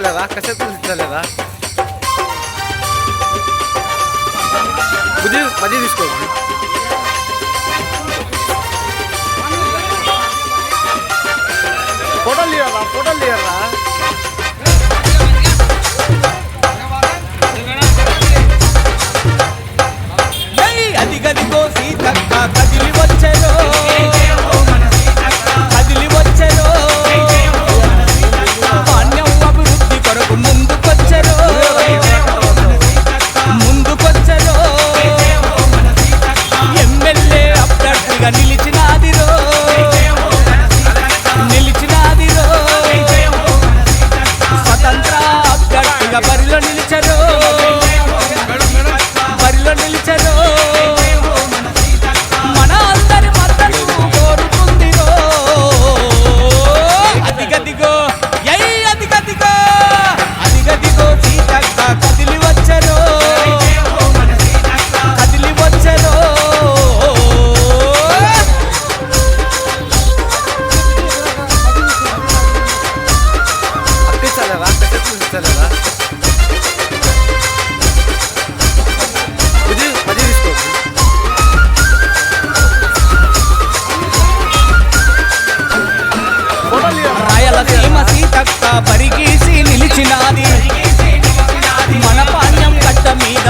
चालला कशातून चालला बुद्धी मध्ये दिसतो फोटो लिहा फोटो लिहा vanilla చూపించలేదా? రాయలసీమ సీతక్క పరిగీసి నిలిచినాది. మన పాణ్యం కట్ట మీద